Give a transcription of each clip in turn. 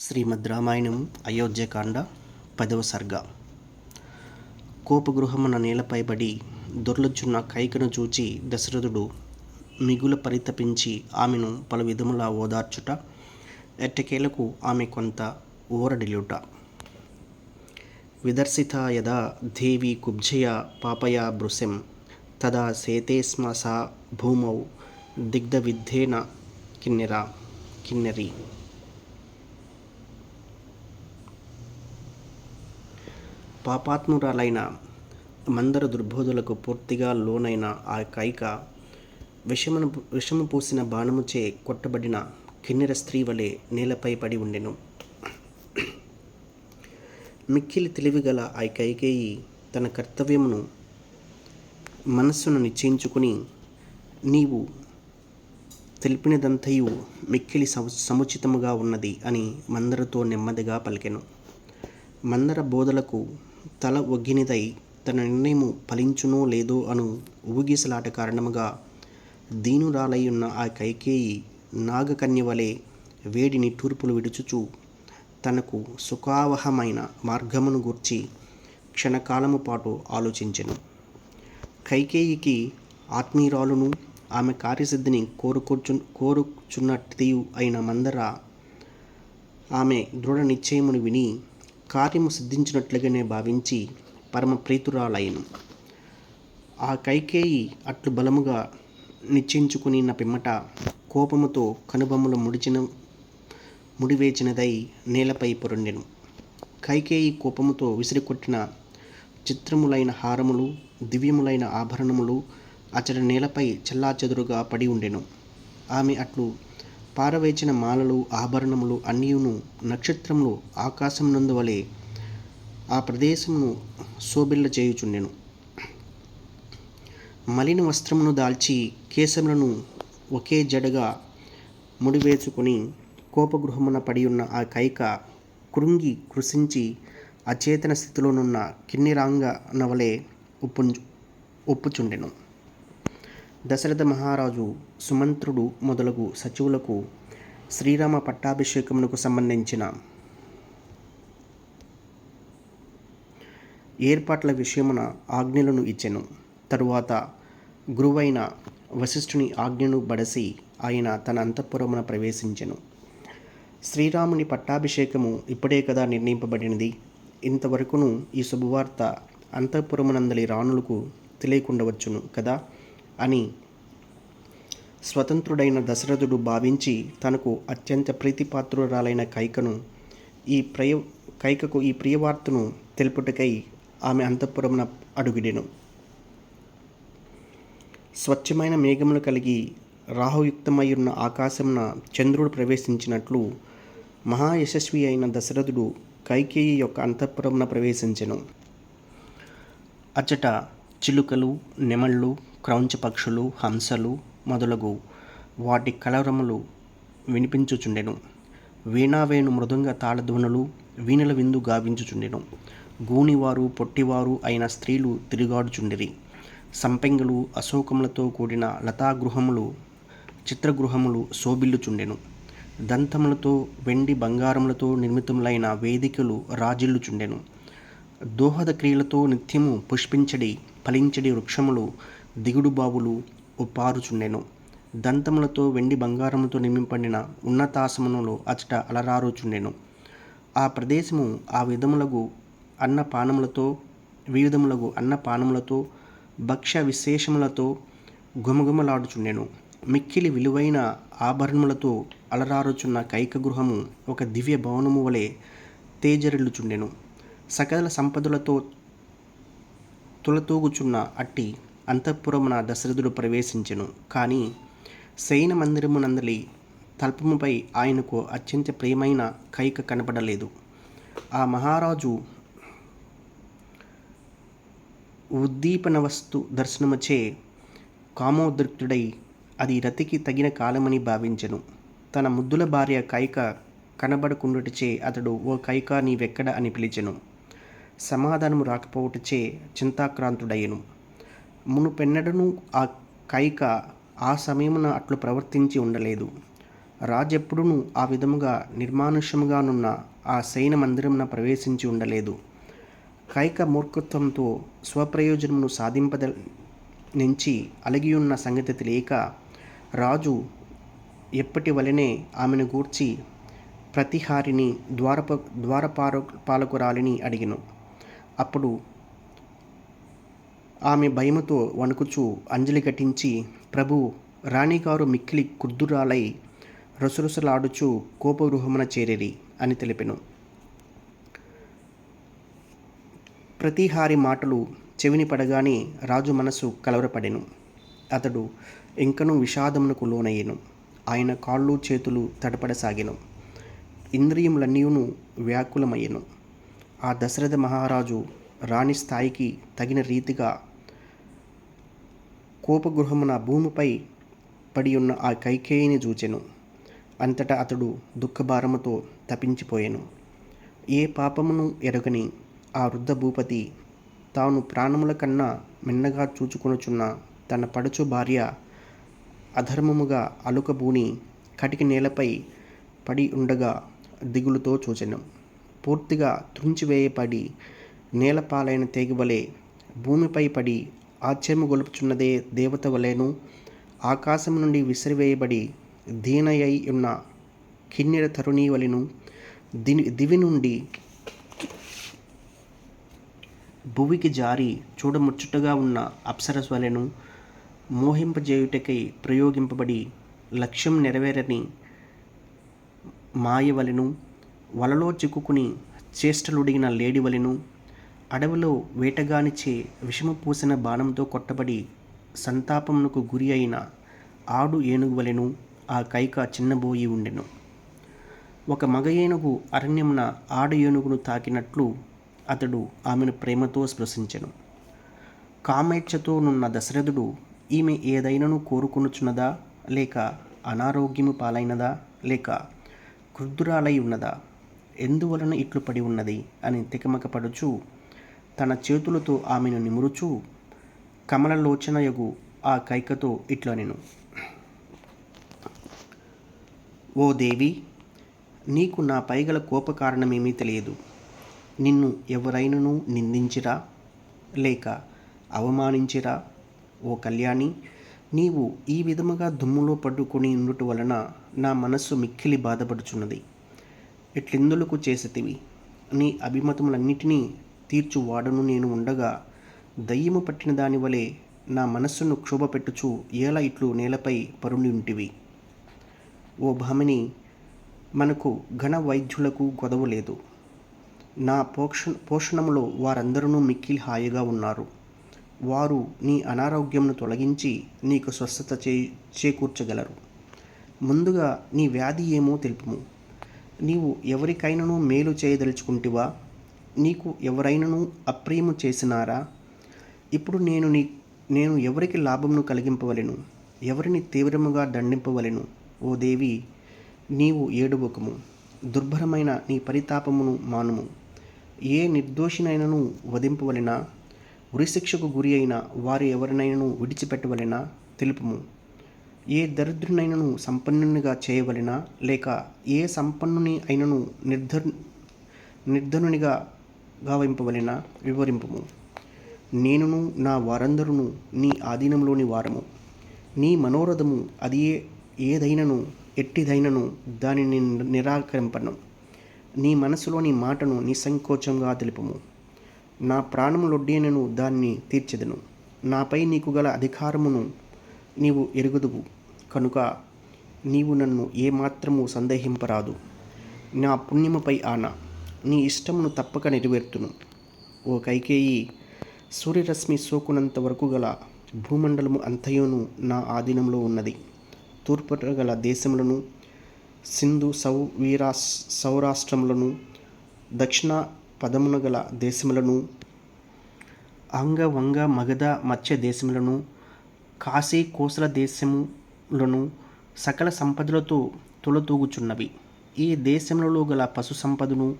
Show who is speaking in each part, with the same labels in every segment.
Speaker 1: శ్రీమద్ రామాయణం అయోధ్యకాండ పదవ సర్గ. కోపగృహమున నేలపై పడి కైకను చూచి దశరథుడు మిగుల పరితపించి ఆమెను పలు విధముల ఓదార్చుట ఎట్టకేలకు ఆమె కొంత ఊరడిల్లుట. విదర్శిత యదా దేవి కుబ్జయ పాపయ భృశం తదా సేతేస్మ సా భూమౌ దిగ్ధవిద్ధేన కిన్నెర కిన్నెరి. పాపాత్మురాలైన మందర దుర్బోధులకు పూర్తిగా లోనైన ఆ కైక విషమును విషము పూసిన బాణముచే కొట్టబడిన కిన్నెర స్త్రీ వలె నేలపై పడి ఉండెను. మిక్కిలి తెలివిగల ఆ కైకేయి తన కర్తవ్యమును మనస్సును నిశ్చయించుకుని నీవు తెలిపినదంతయు మిక్కిలి సము సముచితముగా ఉన్నది అని మందరతో నెమ్మదిగా పలికెను. మందర బోధలకు తల ఒగ్గినిదై తన నిర్ణయము ఫలించునో లేదో అను ఊగిసలాట కారణముగా దీనురాలై ఉన్న ఆ కైకేయి నాగకన్య వలె వేడిని తూర్పులు విడుచుచు తనకు సుఖావహమైన మార్గమును గూర్చి క్షణకాలము పాటు ఆలోచించెను. కైకేయికి ఆత్మీయురాలును ఆమె కార్యసిద్ధిని కోరుకొచ్చు కోరుచున్నట్టు అయిన మందర ఆమె దృఢ నిశ్చయమును విని కార్యము సిద్ధించినట్లుగానే భావించి పరమ ప్రీతురాలయ్యను ఆ కైకేయి అట్లు బలముగా నిశ్చయించుకుని నా పిమ్మట కోపముతో కనుబొమ్మలు ముడిచిన ముడివేచినదై నేలపై పొరుండెను. కైకేయి కోపముతో విసిరికొట్టిన చిత్రములైన హారములు దివ్యములైన ఆభరణములు అతడి నేలపై చెల్లాచెదురుగా పడి ఉండెను. ఆమె అట్లు పారవేచిన మాలలు ఆభరణములు అన్నియును నక్షత్రములు ఆకాశం నందు వలె ఆ ప్రదేశమును శోభిల్ల చేయుచుండెను. మలిన వస్త్రమును దాల్చి కేశములను ఒకే జడగా ముడివేసుకుని కోపగృహమున పడి ఉన్న ఆ కైక కృంగి కృషించి అచేతన స్థితిలోనున్న కిన్నిరాంగ నవలే ఉప్పు ఒప్పుచుండెను. దశరథ మహారాజు సుమంత్రుడు మొదలగు సచివులకు శ్రీరామ పట్టాభిషేకమునకు సంబంధించిన ఏర్పాట్ల విషయమున ఆజ్ఞలను ఇచ్చెను. తరువాత గురువైన వశిష్ఠుని ఆజ్ఞను బడసి ఆయన తన అంతఃపురమున ప్రవేశించెను. శ్రీరాముని పట్టాభిషేకము ఇప్పుడే కదా నిర్ణయింపబడినది. ఇంతవరకును ఈ శుభవార్త అంతఃపురమునందలి రాణులకు తెలియకుండవచ్చును కదా అని స్వతంత్రుడైన దశరథుడు భావించి తనకు అత్యంత ప్రీతిపాత్రురాలైన కైకను ఈ ప్రియ కైకకు ఈ ప్రియవార్తను తెలుపుటకై ఆమె అంతఃపురమున అడుగుడెను. స్వచ్ఛమైన మేఘములు కలిగి రాహుయుక్తమయ్యున్న ఆకాశమున చంద్రుడు ప్రవేశించినట్లు మహాయశస్వి అయిన దశరథుడు కైకేయి యొక్క అంతఃపురమున ప్రవేశించెను. అచ్చట చిలుకలు నెమళ్ళు క్రౌంచ పక్షులు హంసలు మొదలగు వాటి కలవరములు వినిపించుచుండెను. వీణావేణు మృదంగ తాళధ్వనులు వీణల విందు గావించుచుండెను. గూనివారు పొట్టివారు అయిన స్త్రీలు తిరుగాడుచుండిరి. సంపెంగలు అశోకములతో కూడిన లతాగృహములు చిత్రగృహములు శోభిల్లుచుండెను. దంతములతో వెండి బంగారములతో నిర్మితములైన వేదికలు రాజిల్లుచుండెను. దోహద క్రియలతో నిత్యము పుష్పించడి ఫలించడి వృక్షములు దిగుడు బావులు ఉపారుచుండెను దంతములతో వెండి బంగారముతో నిమింపడిన ఉన్నతాసమునులో అచట అలరారుచుండెను. ఆ ప్రదేశము ఆ విధములకు అన్నపానములతో వివిధములకు అన్నపానములతో భక్ష్య విశేషములతో గుమగుమలాడుచుండెను మిక్కిలి విలువైన ఆభరణములతో అలరారుచున్న కైక గృహము ఒక దివ్య భవనము వలె తేజరిల్లుచుండెను. సకల సంపదలతో తులతూగుచున్న అట్టి అంతఃపురమున దశరథుడు ప్రవేశించెను. కానీ శయన మందిరమునందలి తల్పముపై ఆయనకు అత్యంత ప్రియమైన కైక కనపడలేదు. ఆ మహారాజు ఉద్దీపన వస్తు దర్శనముచే కామోద్రిక్తుడై అది రతికి తగిన కాలమని భావించెను. తన ముద్దుల భార్య కైక కనబడకుండుటచే అతడు ఓ కైక నీవెక్కడ అని పిలిచెను. సమాధానము రాకపోవటచే చింతాక్రాంతుడయ్యను. మునుపెన్నడను ఆ కైక ఆ సమయమున అట్లు ప్రవర్తించి ఉండలేదు. రాజెప్పుడును ఆ విధముగా నిర్మానుష్యముగానున్న ఆ శయన మందిరమున ప్రవేశించి ఉండలేదు. కైక మూర్ఖత్వంతో స్వప్రయోజనమును సాధింపద నుంచి అలిగియున్న సంగతి తెలియక రాజు ఎప్పటి వలనే ఆమెను గూర్చి ప్రతిహారిని ద్వారప ద్వారపాల పాలకురాలిని అడిగిను. అప్పుడు ఆమె భయముతో వణుకుచూ అంజలి ఘటించి ప్రభు రాణిగారు మిక్కిలి కుర్దురాలై రుసరుసలాడుచు కోపగృహమున చేరిరి అని తెలిపెను. ప్రతిహారి మాటలు చెవిని పడగానే రాజు మనసు కలవరపడెను. అతడు ఇంకనూ విషాదమునకు లోనయ్యను. ఆయన కాళ్ళు చేతులు తడపడసాగెను. ఇంద్రియములన్నీయును వ్యాకులమయ్యెను. ఆ దశరథ మహారాజు రాణి స్థాయికి తగిన రీతిగా కోపగృహమున భూమిపై పడి ఉన్న ఆ కైకేయిని చూచెను. అంతటా అతడు దుఃఖభారముతో తపించిపోయెను. ఏ పాపమును ఎరగని ఆ వృద్ధ భూపతి తాను ప్రాణముల కన్నా మిన్నగా చూచుకొనుచున్న తన పడుచు భార్య అధర్మముగా అలుకబూని కటికి నేలపై పడి ఉండగా దిగులుతో చూచెను. పూర్తిగా త్రుంచివేయబడి నేలపాలైన తీగవలే భూమిపై పడి ఆశ్చర్యము గొలుపుచున్నదే దేవత వలెను. ఆకాశం నుండి విసిరివేయబడి దీనయై ఉన్న కిన్నెర తరుణీ వలెను. దిని దివి నుండి భువికి జారి చూడముచ్చటగా ఉన్న అప్సరస్ వలెను మోహింపజేయుటకై ప్రయోగింపబడి లక్ష్యం నెరవేరని మాయ వలెను. వలలో చిక్కుకుని చేష్టలుడిగిన లేడి వలెను. అడవిలో వేటగానిచే విషము పూసిన బాణంతో కొట్టబడి సంతాపమునకు గురి అయిన ఆడు ఏనుగు వలెను ఆ కైక చిన్నబోయి ఉండెను. ఒక మగ ఏనుగు అరణ్యమున ఆడ ఏనుగును తాకినట్లు అతడు ఆమెను ప్రేమతో స్పృశించెను. కామేచ్ఛతో నున్న దశరథుడు ఈమె ఏదైనాను కోరుకొనుచున్నదా? లేక అనారోగ్యము పాలైనదా? లేక క్రుద్ధురాలై ఉన్నదా? ఎందువలన ఇట్లు పడి ఉన్నది? అని తికమకపడుచు తన చేతులతో ఆమెను నిమురుచు కమలలోచనయగు ఆ కైకతో ఇట్లా నేను. ఓ దేవి నీకు నా పైగల కోప కారణమేమీ తెలియదు. నిన్ను ఎవరైనను నిందించిరా? లేక అవమానించిరా? ఓ కళ్యాణి నీవు ఈ విధముగా దుమ్ములో పట్టుకుని ఉండుట వలన నా మనస్సు మిక్కిలి బాధపడుచున్నది. ఇట్లెందులకు చేసితివి? నీ అభిమతములన్నిటినీ తీర్చు వాడను నేను ఉండగా దయ్యము పట్టిన దాని వలె నా మనస్సును క్షోభపెట్టుచు ఏలా ఇట్లు నేలపై పరుండి ఉంటివి ఓ భామిని మనకు ఘన వైద్యులకు గొడవ లేదు. నా పోక్ష పోషణములో వారందరూ మిక్కిలి హాయిగా ఉన్నారు. వారు నీ అనారోగ్యంను తొలగించి నీకు స్వస్థత చే చేకూర్చగలరు. ముందుగా నీ వ్యాధి ఏమో తెలుపుము. నీవు ఎవరికైనానూ మేలు చేయదలుచుకుంటివా? నీకు ఎవరైనను అప్రియము చేసినారా? ఇప్పుడు నేను నీ నేను ఎవరికి లాభమును కలిగింపవలను? ఎవరిని తీవ్రముగా దండింపవలెను? ఓ దేవి నీవు ఏడువకము. దుర్భరమైన నీ పరితాపమును మానుము. ఏ నిర్దోషినైనను వధింపవలెనా? ఉరిశిక్షకు గురి అయిన వారు ఎవరినైనను విడిచిపెట్టవలెనా? తెలుపుము. ఏ దరిద్రునైనను సంపన్నునిగా చేయవలెనా? లేక ఏ సంపన్నుని అయినను నిర్ధర్ నిర్ధనునిగా గావింపవలెనా వివరింపుము. నేనును నా వారందరును నీ ఆధీనంలోని వారము. నీ మనోరథము అది ఏ ఏదైనను ఎట్టిదైనను దానిని నిరాకరింపను. నీ మనసులోని మాటను నిస్సంకోచంగా తెలుపుము. నా ప్రాణములొడ్డేనను దాన్ని తీర్చెదను. నాపై నీకు గల అధికారమును నీవు ఎరుగుదువు. కనుక నీవు నన్ను ఏమాత్రము సందేహింపరాదు. నా పుణ్యముపై ఆన. నీ ఇష్టమును తప్పక నెరవేర్తును. ఓ కైకేయి సూర్యరశ్మి సోకునంత వరకు గల భూమండలము అంతయును నా ఆధీనంలో ఉన్నది. తూర్పున గల దేశములను సింధు సౌ వీరా సౌరాష్ట్రములను దక్షిణ పదమున గల దేశములను అంగ వంగ మగధ మత్స్య దేశములను కాశీ కోసల దేశములను సకల సంపదలతో తులతూగుచున్నవి. ఈ దేశములలో గల పశు సంపదను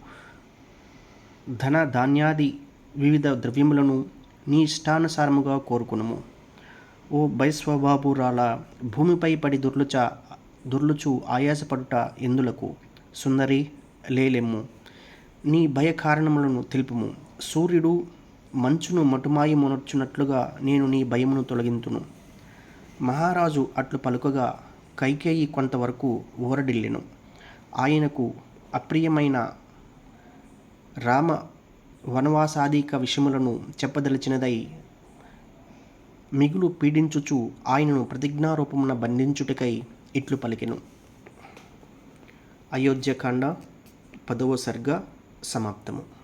Speaker 1: ధన ధాన్యాది వివిధ ద్రవ్యములను నీ ఇష్టానుసారముగా కోరుకునుము. ఓ బైస్వబాబురాల భూమిపై పడి దుర్లుచ దుర్లుచు ఆయాసపడుట ఎందులకు? సుందరి లేలెమ్ము. నీ భయ కారణములను తెలుపుము. సూర్యుడు మంచును మటుమాయమునర్చున్నట్లుగా నేను నీ భయమును తొలగింతును. మహారాజు అట్లు పలుకగా కైకేయి కొంతవరకు ఊరడిల్లెను. ఆయనకు అప్రియమైన రామ వనవాసాదిక విషయములను చెప్పదలిచినదై మిగులు పీడించుచు ఆయనను ప్రతిజ్ఞారూపమున బంధించుటకై ఇట్లు పలికెను. అయోధ్యకాండ పదవ సర్గ సమాప్తము.